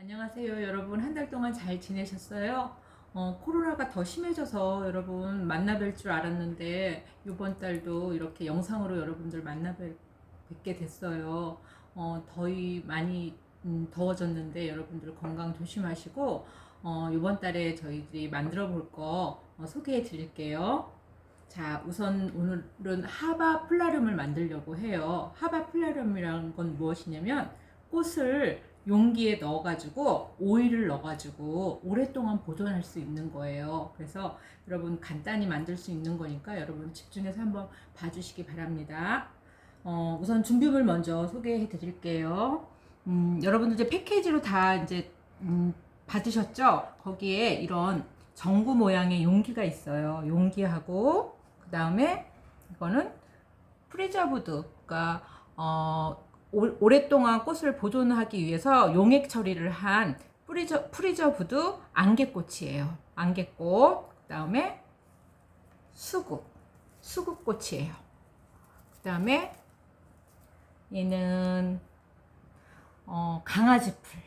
안녕하세요, 여러분. 한 달 동안 잘 지내셨어요? 어, 코로나가 더 심해져서 여러분 만나 뵐 줄 알았는데 이번 달도 이렇게 영상으로 여러분들 만나 뵙, 게 됐어요. 어, 더위 많이 음, 더워졌는데 여러분들 건강 조심하시고 어, 이번 달에 저희들이 만들어 볼거 소개해 드릴게요. 자, 우선 오늘은 하바 플라름을 만들려고 해요. 하바 플라름이라는 건 무엇이냐면 꽃을 용기에 넣어가지고 오일을 넣어가지고 오랫동안 보존할 수 있는 거예요. 그래서 여러분 간단히 만들 수 있는 거니까 여러분 집중해서 한번 봐주시기 바랍니다. 어, 우선 준비물 먼저 소개해 드릴게요. 음, 여러분들 이제 패키지로 다 이제 음, 받으셨죠? 거기에 이런 전구 모양의 용기가 있어요. 용기하고 그 다음에 이거는 프리저브드, 그러니까 어, 오, 오랫동안 꽃을 보존하기 위해서 용액 처리를 한 프리저, 프리저브드 안개꽃이에요. 안개꽃. 그 다음에 수국. 수국꽃이에요. 그 다음에 얘는 어, 강아지풀.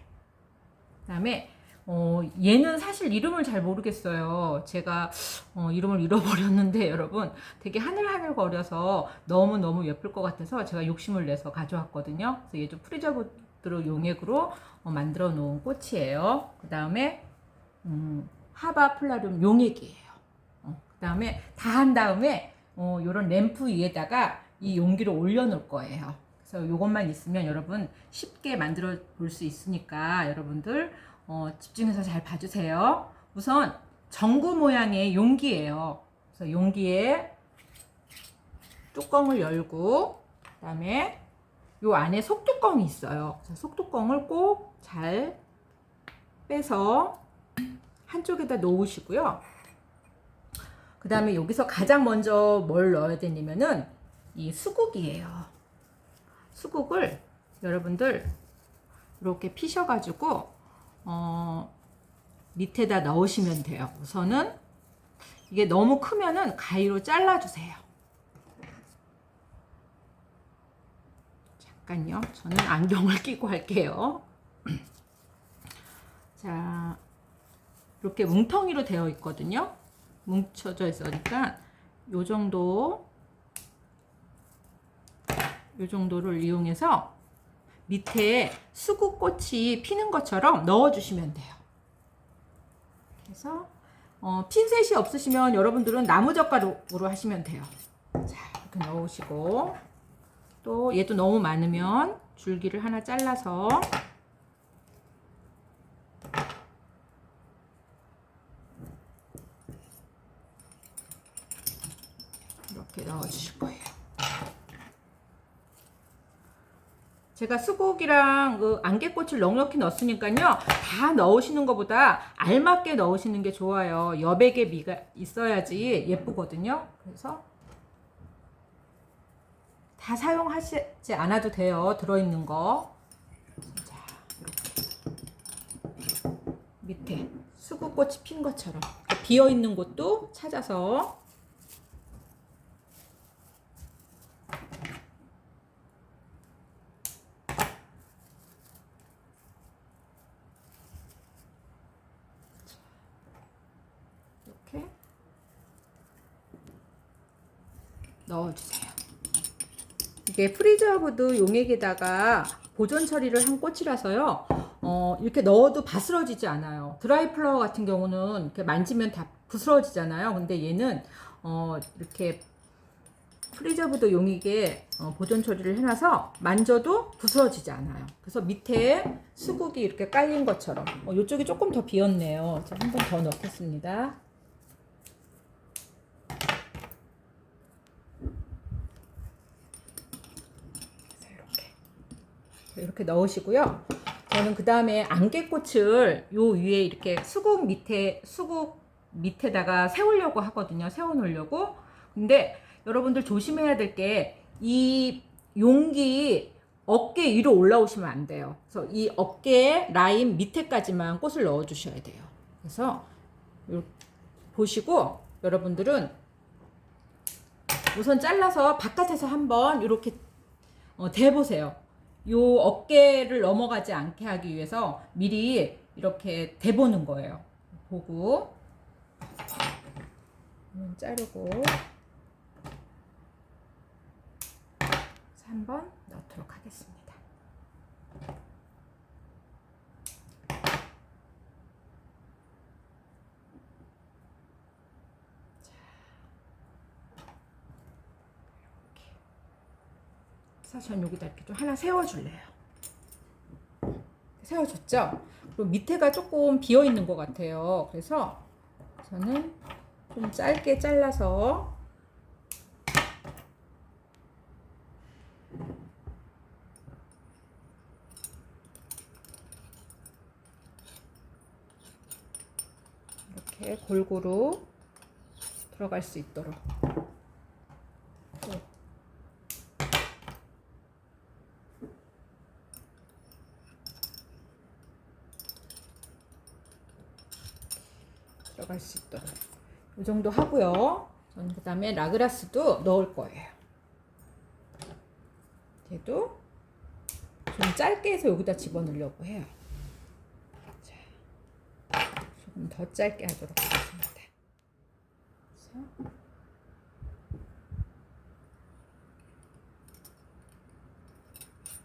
그 다음에 어, 얘는 사실 이름을 잘 모르겠어요. 제가 어, 이름을 잃어버렸는데 여러분 되게 하늘하늘 거려서 너무너무 예쁠 것 같아서 제가 욕심을 내서 가져왔거든요. 그래서 얘 좀 프리저브드로 용액으로 어, 만들어 놓은 꽃이에요. 그 다음에 음, 하바 플라룸 용액이에요. 어, 그 다음에 다 한 다음에 어, 요런 램프 위에다가 이 용기를 올려놓을 거예요. 그래서 이것만 있으면 여러분 쉽게 만들어 볼 수 있으니까 여러분들 어, 집중해서 잘 봐주세요. 우선 전구 모양의 용기예요. 그래서 용기에 뚜껑을 열고 그다음에 요 안에 속뚜껑이 있어요. 속뚜껑을 꼭 잘 빼서 한쪽에다 놓으시고요. 그 다음에 여기서 가장 먼저 뭘 넣어야 되냐면은 이 수국이에요. 수국을 여러분들 이렇게 피셔가지고 어, 밑에다 넣으시면 돼요. 우선은 이게 너무 크면은 가위로 잘라주세요. 잠깐요. 저는 안경을 끼고 할게요. 자, 이렇게 뭉텅이로 되어 있거든요. 뭉쳐져 있으니까 요 정도 요 정도를 이용해서 밑에 수국꽃이 피는 것처럼 넣어주시면 돼요. 그래서 어, 핀셋이 없으시면 여러분들은 나무젓가락으로 하시면 돼요. 자 이렇게 넣으시고 또 얘도 너무 많으면 줄기를 하나 잘라서 이렇게 넣어주실 거예요. 제가 수국이랑 그 안개꽃을 넉넉히 넣었으니까요. 다 넣으시는 것보다 알맞게 넣으시는 게 좋아요. 여백의 미가 있어야지 예쁘거든요. 그래서 다 사용하시지 않아도 돼요. 들어있는 거. 자, 이렇게. 밑에 수국꽃이 핀 것처럼 비어있는 곳도 찾아서 이렇게 넣어주세요. 이게 프리저브드 용액에다가 보존 처리를 한 꽃이라서요. 어, 이렇게 넣어도 바스러지지 않아요. 드라이 플라워 같은 경우는 이렇게 만지면 다 부스러지잖아요. 근데 얘는 어, 이렇게 프리저브드 용액에 어, 보존 처리를 해놔서 만져도 부스러지지 않아요. 그래서 밑에 수국이 이렇게 깔린 것처럼 어, 이쪽이 조금 더 비었네요. 한번 더 넣겠습니다. 이렇게 이렇게 넣으시고요. 저는 그 다음에 안개꽃을 요 위에 이렇게 수국 밑에 수국 밑에다가 세우려고 하거든요. 세워놓으려고. 근데 여러분들 조심해야 될 게 이 용기 어깨 위로 올라오시면 안 돼요. 그래서 이 어깨 라인 밑에까지만 꽃을 넣어 주셔야 돼요. 그래서 요- 보시고 여러분들은 우선 잘라서 바깥에서 한번 이렇게 어, 대보세요. 요 어깨를 넘어가지 않게 하기 위해서 미리 이렇게 대보는 거예요. 보고 음, 자르고 3번 넣도록 하겠습니다. 그래서 전 여기다 이렇게 좀 하나 세워줄래요. 세워줬죠? 그리고 밑에가 조금 비어 있는 것 같아요. 그래서 저는 좀 짧게 잘라서 이렇게 골고루 들어갈 수 있도록 또 들어갈 수 있도록 이 정도 하고요. 저는 그 다음에 라그라스도 넣을 거예요. 얘도 좀 짧게 해서 여기다 집어넣으려고 해요. 자, 조금 더 짧게 하도록 하겠습니다. 그래서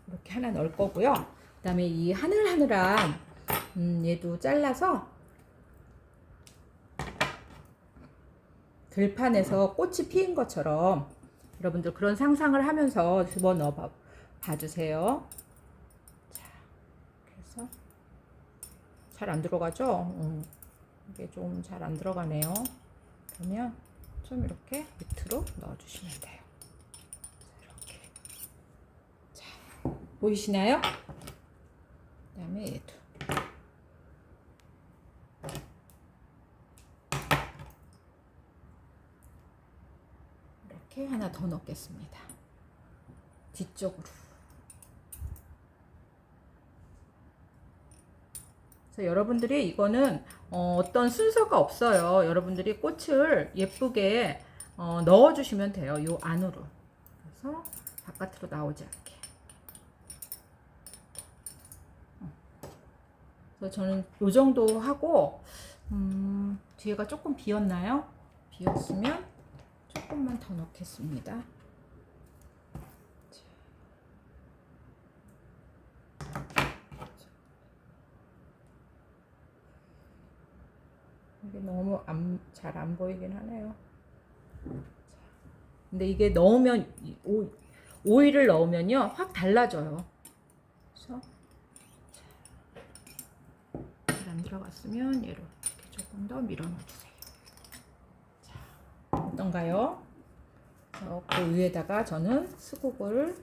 이렇게 하나 넣을 거고요. 그 다음에 이 하늘하늘한 음, 얘도 잘라서 들판에서 꽃이 피인 것처럼 여러분들 그런 상상을 하면서 집어넣어 봐, 봐주세요. 자, 그래서 잘 안 들어가죠? 음, 이게 좀 잘 안 들어가네요. 그러면 좀 이렇게 밑으로 넣어주시면 돼요. 이렇게. 자, 보이시나요? 그 다음에 얘도. 이렇게 하나 더 넣겠습니다. 뒤쪽으로. 여러분들이 이거는 어, 떤 순서가 없어요. 여러분들이 꽃을 예쁘게 어, 넣어주시면 돼요. 요 안으로. 그래서 바깥으로 나오지 않게. 어. 그래서 저는 요 정도 하고 음, 뒤에가 조금 비었나요? 비었으면 조금만 더 넣겠습니다. 이게 너무 잘 안 보이긴 하네요. 근데 이게 넣으면 오, 오일을 넣으면요 확 달라져요. 그래서 잘 안 들어갔으면 얘로 조금 더 밀어 넣어주세요. 어떤가요? 어, 그 위에다가 저는 수국을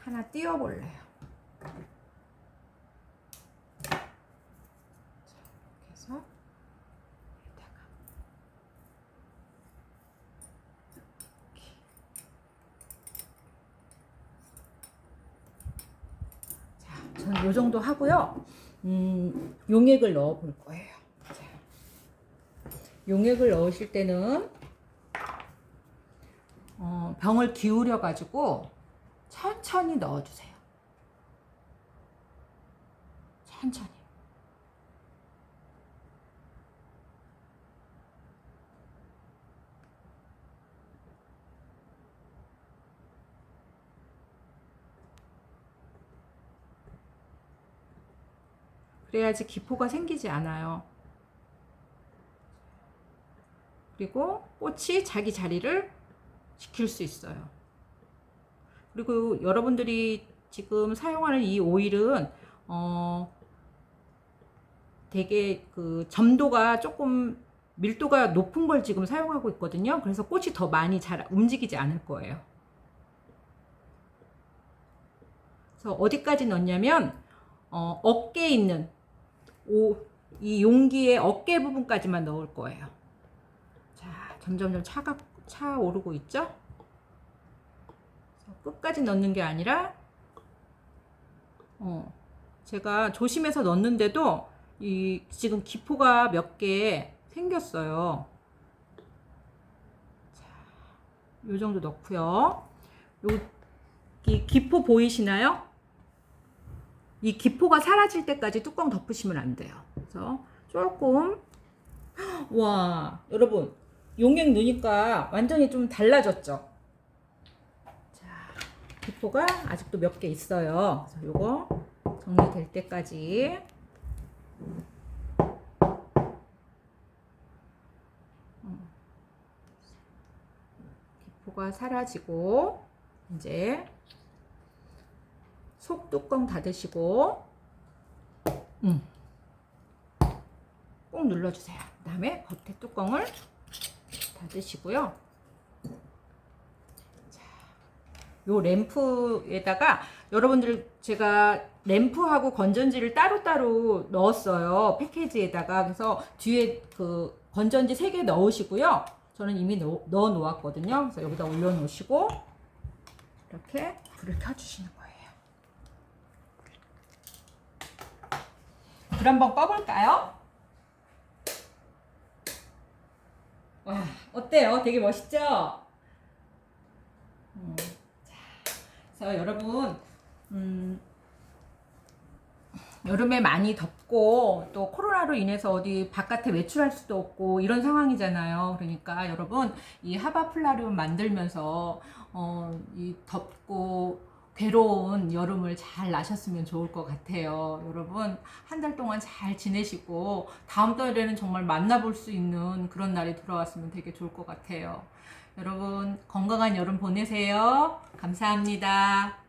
하나 띄워볼래요. 요 정도 하고요. 음, 용액을 넣어 볼 거예요. 용액을 넣으실 때는 어, 병을 기울여 가지고 천천히 넣어주세요. 천천히. 그래야지 기포가 생기지 않아요. 그리고 꽃이 자기 자리를 지킬 수 있어요. 그리고 여러분들이 지금 사용하는 이 오일은 어 되게 그 점도가 조금 밀도가 높은 걸 지금 사용하고 있거든요. 그래서 꽃이 더 많이 잘 움직이지 않을 거예요. 그래서 어디까지 넣냐면 어, 어깨에 있는 오, 이 용기의 어깨 부분까지만 넣을 거예요. 점점점 차가 차오르고 있죠? 끝까지 넣는 게 아니라 어, 제가 조심해서 넣는데도 이 지금 기포가 몇 개 생겼어요. 자, 요 정도 넣고요. 여기 기포 보이시나요? 이 기포가 사라질 때까지 뚜껑 덮으시면 안 돼요. 그래서 조금 와 여러분 용액 넣으니까 완전히 좀 달라졌죠. 자 기포가 아직도 몇 개 있어요. 요거 정리될 때까지 기포가 사라지고 이제 속 뚜껑 닫으시고 음. 꼭 눌러주세요. 그 다음에 겉에 뚜껑을 닫으시고요. 자, 요 램프에다가 여러분들 제가 램프하고 건전지를 따로따로 넣었어요. 패키지에다가 그래서 뒤에 그 건전지 3개 넣으시고요. 저는 이미 넣, 넣어 놓았거든요. 그래서 여기다 올려 놓으시고 이렇게 불을 켜 주시는 거예요. 불 한번 꺼 볼까요? 와, 어때요? 되게 멋있죠? 음, 자, 여러분, 음, 여름에 많이 덥고 또 코로나로 인해서 어디 바깥에 외출할 수도 없고 이런 상황이잖아요. 그러니까 여러분 이 하바 플라리움 만들면서 어, 이 덥고 괴로운 여름을 잘 나셨으면 좋을 것 같아요. 여러분 한 달 동안 잘 지내시고 다음 달에는 정말 만나볼 수 있는 그런 날이 돌아왔으면 되게 좋을 것 같아요. 여러분 건강한 여름 보내세요. 감사합니다.